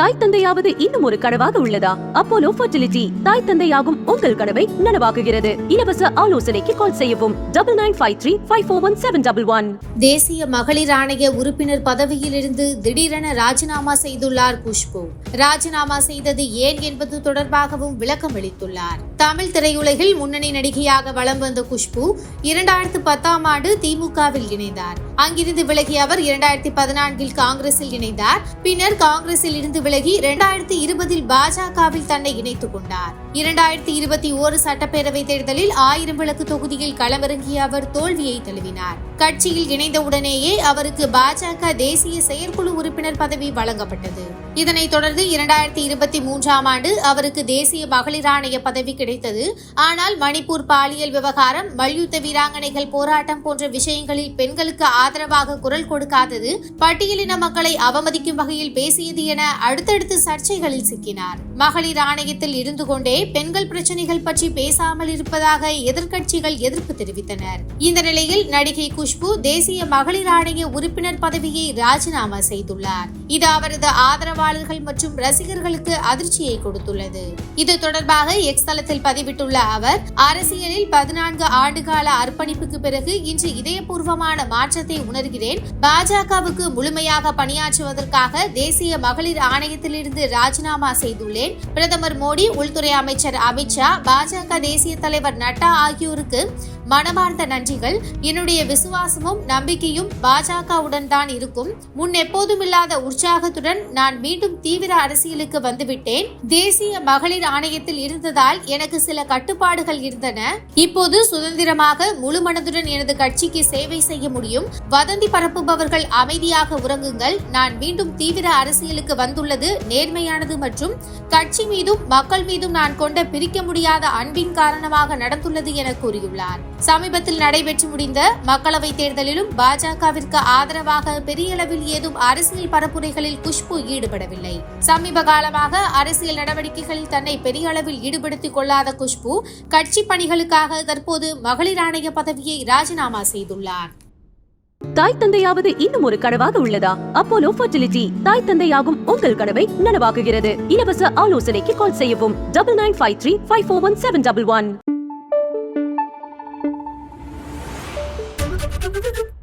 தாய் தந்தையாவது இன்னும் ஒரு கனவாக உள்ளதா? அப்போலோ ஃபர்டிலிட்டி தாய் தந்தையாகும் உங்கள் கனவை நனவாக்குகிறது. இலவச ஆலோசனைக்கு கால் செய்யவும். Double nine five three five four one seven double one தேசிய மகளிர் ஆணைய உறுப்பினர் பதவியிலிருந்து திடீரென ராஜினாமா செய்துள்ளார் குஷ்பு. ராஜினாமா செய்தது ஏன் என்பது தொடர்பாகவும் விளக்கம் அளித்துள்ளார் தமிழ் திரையுலகில் முன்னணி நடிகையாக வலம் வந்த குஷ்பு இரண்டாயிரத்து பத்தாம் ஆண்டு திமுகவில் இணைந்தார். அங்கிருந்து விலகிய அவர் இரண்டாயிரத்தி பதினான்கில் காங்கிரஸில் இணைந்தார். பின்னர் காங்கிரஸில் இருந்து விலகி இரண்டாயிரத்தி இருபதில் பாஜகவில் தன்னை இணைத்துக் கொண்டார். இரண்டாயிரத்தி இருபத்தி ஓரு சட்டப்பேரவை தேர்தலில் ஆயிரம் விளக்கு தொகுதியில் களமிறங்கிய அவர் தோல்வியை தழுவினார். கட்சியில் இணைந்தவுடனேயே அவருக்கு பாஜக தேசிய செயற்குழு உறுப்பினர் பதவி வழங்கப்பட்டது. இதனைத் தொடர்ந்து இரண்டாயிரத்தி இருபத்தி மூன்றாம் ஆண்டு அவருக்கு தேசிய மகளிர் ஆணைய பதவி கிடைத்தது. ஆனால் மணிப்பூர் பாலியல் விவகாரம் மல்யுத்த வீராங்கனைகள் போராட்டம் போன்ற விஷயங்களில் பெண்களுக்கு ஆதரவாக குரல் கொடுக்காதது பட்டியலின மக்களை அவமதிக்கும் வகையில் பேசியது என அடுத்தடுத்து சர்ச்சைகளில் சிக்கினார். மகளிர் ஆணையத்தில் இருந்து கொண்டே பெண்கள் பிரச்சனைகள் பற்றி பேசாமல் இருப்பதாக எதிர்க்கட்சிகள் எதிர்ப்பு தெரிவித்தனர். இந்த நிலையில் நடிகை குஷ்பு தேசிய மகளிர் ஆணைய உறுப்பினர் பதவியை ராஜினாமா செய்துள்ளார். இது அவரது ஆதரவாளர்கள் மற்றும் ரசிகர்களுக்கு அதிர்ச்சியை கொடுத்துள்ளது. இது தொடர்பாக எக்ஸ் தளத்தில் பதிவிட்டுள்ள அவர் அரசியலில் பதினான்கு ஆண்டுகால அர்ப்பணிப்புக்கு பிறகு இன்று இதயபூர்வமான மாற்றத்தை உணர்கிறேன். பாஜகவுக்கு முழுமையாக பணியாற்றுவதற்காக தேசிய மகளிர் ஆணையத்திலிருந்து ராஜினாமா செய்துள்ளேன். பிரதமர் மோடி உள்துறை அமைச்சர் அமித்ஷா பாஜக தேசிய தலைவர் நட்டா ஆகியோருக்கு மனமார்ந்த நன்றிகள். என்னுடைய விசுவாசமும் நம்பிக்கையும் பாஜகவுடன் தான் இருக்கும். முன் எப்போதும் இல்லாத உற்சாகத்துடன் நான் மீண்டும் தீவிர அரசியலுக்கு வந்துவிட்டேன். தேசிய மகளிர் ஆணையத்தில் இருந்ததால் எனக்கு சில கட்டுப்பாடுகள் இருந்தன. இப்போது சுதந்திரமாக முழு மனதுடன் எனது கட்சிக்கு சேவை செய்ய முடியும். வதந்தி பரப்புபவர்கள் அமைதியாக உறங்குங்கள். நான் மீண்டும் தீவிர அரசியலுக்கு வந்துள்ளது நேர்மையானது மற்றும் கட்சி மீதும் மக்கள் மீதும் நான் கொண்ட பிரிக்க முடியாத அன்பின் காரணமாக நடந்துள்ளது என கூறியுள்ளார். சமீபத்தில் நடைபெற்று முடிந்த மக்களவைத் தேர்தலிலும் பாஜகவிற்கு ஆதரவாக பெரிய அளவில் ஏதும் அரசியல் பரப்புரைகளில் குஷ்பு ஈடுபடவில்லை. சமீப காலமாக அரசியல் நடவடிக்கைகளில் தன்னை பெரிய அளவில் ஈடுபடுத்திக் கொள்ளாத குஷ்பு கட்சி பணிகளுக்காக தற்போது மகளிர் ஆணைய பதவியை ராஜினாமா செய்துள்ளார். தாய் தந்தையாவது இன்னும் ஒரு கனவாக உள்ளதா? அப்போலோ ஃபர்டிலிட்டி தாய் தந்தையாகும் உங்கள் கனவை நனவாக்குகிறது. இலவச ஆலோசனைக்கு கால் செய்யவும். Double nine five three five four one seven double one. Thank you.